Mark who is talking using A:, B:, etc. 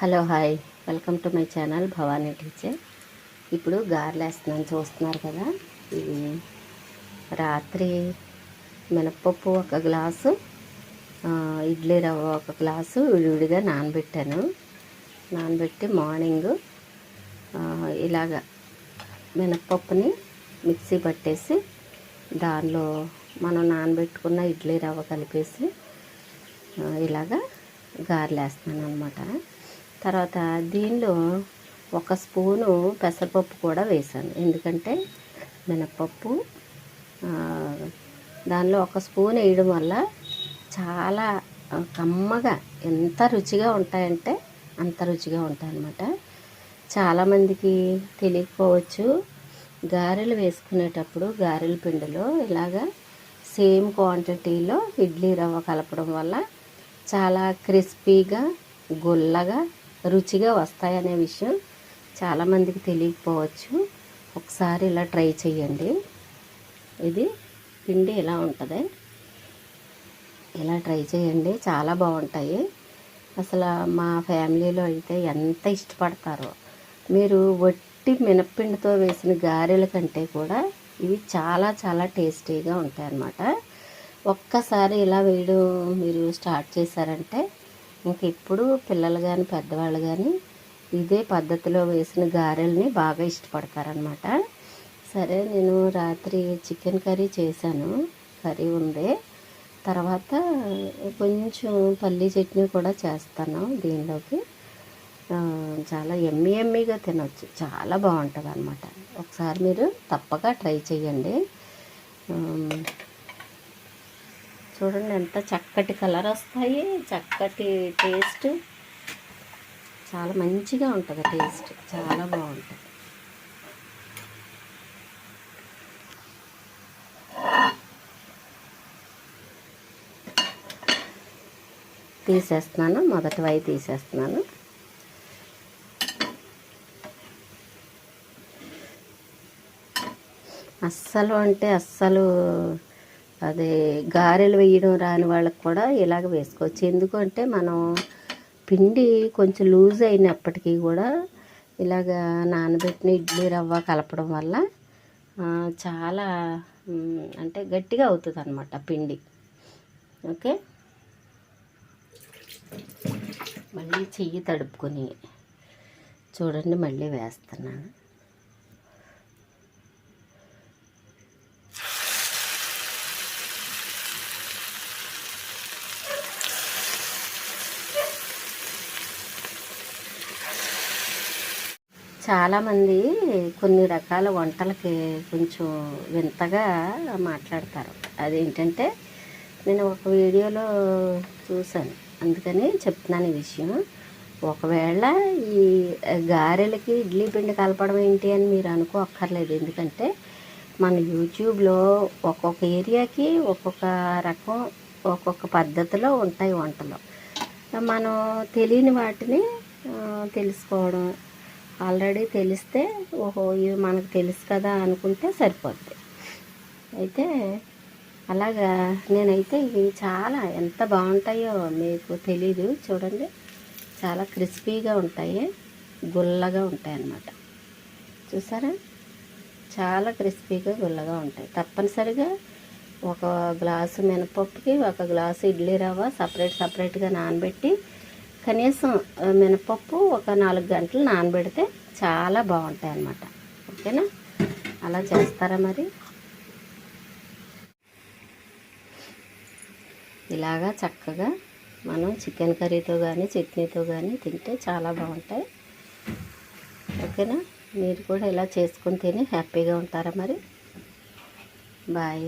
A: Hello hi welcome to my channel Bhavani teacher. ఇప్పుడు గారెలు వేస్తున్నాను చూస్తున్నారు కదా? ఇది రాత్రి మినప్పప్పు ఒక గ్లాసు ఇడ్లీ రవ్వ ఒక గ్లాసు విడివిడిగా నానబెట్టాను. నానబెట్టి మార్నింగ్ ఇలాగ మినప్పప్పుని మిక్సీ పట్టేసి దానిలో మనం నానబెట్టుకున్న ఇడ్లీ రవ్వ కలిపేసి ఇలాగా గారెలు వేస్తున్నాను అనమాట తర్వాత దీనిలో ఒక స్పూను పెసరపప్పు కూడా వేసాను ఎందుకంటే మినప్పప్పు దానిలో ఒక స్పూన్ వేయడం వల్ల చాలా కమ్మగా ఎంత రుచిగా ఉంటాయంటే అంత రుచిగా ఉంటాయన్నమాట. చాలామందికి తెలియకపోవచ్చు గారెలు వేసుకునేటప్పుడు గారెల పిండిలో ఇలాగా సేమ్ క్వాంటిటీలో ఇడ్లీ రవ్వ కలపడం వల్ల చాలా క్రిస్పీగా గుల్లగా రుచిగా వస్తాయనే విషయం చాలామందికి తెలియకపోవచ్చు. ఒకసారి ఇలా ట్రై చేయండి ఇది పిండి ఇలా ఉంటుంది? ఇలా ట్రై చేయండి చాలా బాగుంటాయి. అసలు మా ఫ్యామిలీలో అయితే ఎంత ఇష్టపడతారో. మీరు వట్టి మినప్పిండితో వేసిన గారెల కంటే కూడా ఇవి చాలా చాలా టేస్టీగా ఉంటాయి అన్నమాట ఒక్కసారి ఇలా వేయడం మీరు స్టార్ట్ చేశారంటే ఇంక ఇప్పుడు పిల్లలు కానీ పెద్దవాళ్ళు కానీ ఇదే పద్ధతిలో వేసిన గారెల్ని బాగా ఇష్టపడతారనమాట సరే నేను రాత్రి చికెన్ కర్రీ చేశాను. కర్రీ ఉంది. తర్వాత కొంచెం పల్లీ చట్నీ కూడా చేస్తాను దీనిలోకి. చాలా ఎమ్మి ఎమ్మిగా తినొచ్చు. చాలా బాగుంటుంది అనమాట ఒకసారి మీరు తప్పక ట్రై చేయండి చూడండి ఎంత చక్కటి కలర్ వస్తాయి చక్కటి టేస్ట్. చాలా మంచిగా ఉంటుంది టేస్ట్. చాలా బాగుంటుంది. తీసేస్తున్నాను మొదటి వై తీసేస్తున్నాను. అస్సలు అంటే అస్సలు అదే గారెలు వేయడం రాని వాళ్ళకి కూడా ఇలాగ వేసుకోవచ్చు. ఎందుకంటే మనం పిండి కొంచెం లూజ్ అయినప్పటికీ కూడా ఇలాగ నానబెట్టిన ఇడ్లీ రవ్వ కలపడం వల్ల చాలా అంటే గట్టిగా అవుతుంది అనమాట పిండి. ఓకే? మళ్ళీ చెయ్యి తడుపుకొని చూడండి మళ్ళీ వేస్తున్నాను. చాలామంది కొన్ని రకాల వంటలకి కొంచెం వింతగా మాట్లాడతారు. అదేంటంటే నేను ఒక వీడియోలో చూశాను. అందుకని చెప్తున్నాను ఈ విషయం. ఒకవేళ ఈ గారెలకి ఇడ్లీ పిండి కలపడం ఏంటి అని మీరు అనుకోక్కర్లేదు. ఎందుకంటే మన యూట్యూబ్లో ఒక్కొక్క ఏరియాకి ఒక్కొక్క రకం ఒక్కొక్క పద్ధతిలో ఉంటాయి వంటలు. మనం తెలియని వాటిని తెలుసుకోవడం ఆల్రెడీ తెలిస్తే ఓహో ఇవి మనకు తెలుసు కదా అనుకుంటే సరిపోద్ది. అయితే అలాగా నేనైతే ఇవి చాలా ఎంత బాగుంటాయో మీకు తెలీదు చూడండి. చాలా క్రిస్పీగా ఉంటాయి గుల్లగా ఉంటాయి అన్నమాట చూసారా? చాలా క్రిస్పీగా గుల్లగా ఉంటాయి. తప్పనిసరిగా ఒక గ్లాసు మినపప్పుకి ఒక గ్లాసు ఇడ్లీ రవ్వ సపరేట్ సపరేట్గా నానబెట్టి కనీసం మినపప్పు ఒక నాలుగు గంటలు నానబెడితే చాలా బాగుంటాయి అన్నమాట ఓకేనా? అలా చేస్తారా మరి? ఇలాగా చక్కగా మనం చికెన్ కర్రీతో కానీ చట్నీతో కానీ తింటే చాలా బాగుంటాయి. ఓకేనా? మీరు కూడా ఇలా చేసుకుని తిని హ్యాపీగా ఉంటారా మరి? బాయ్.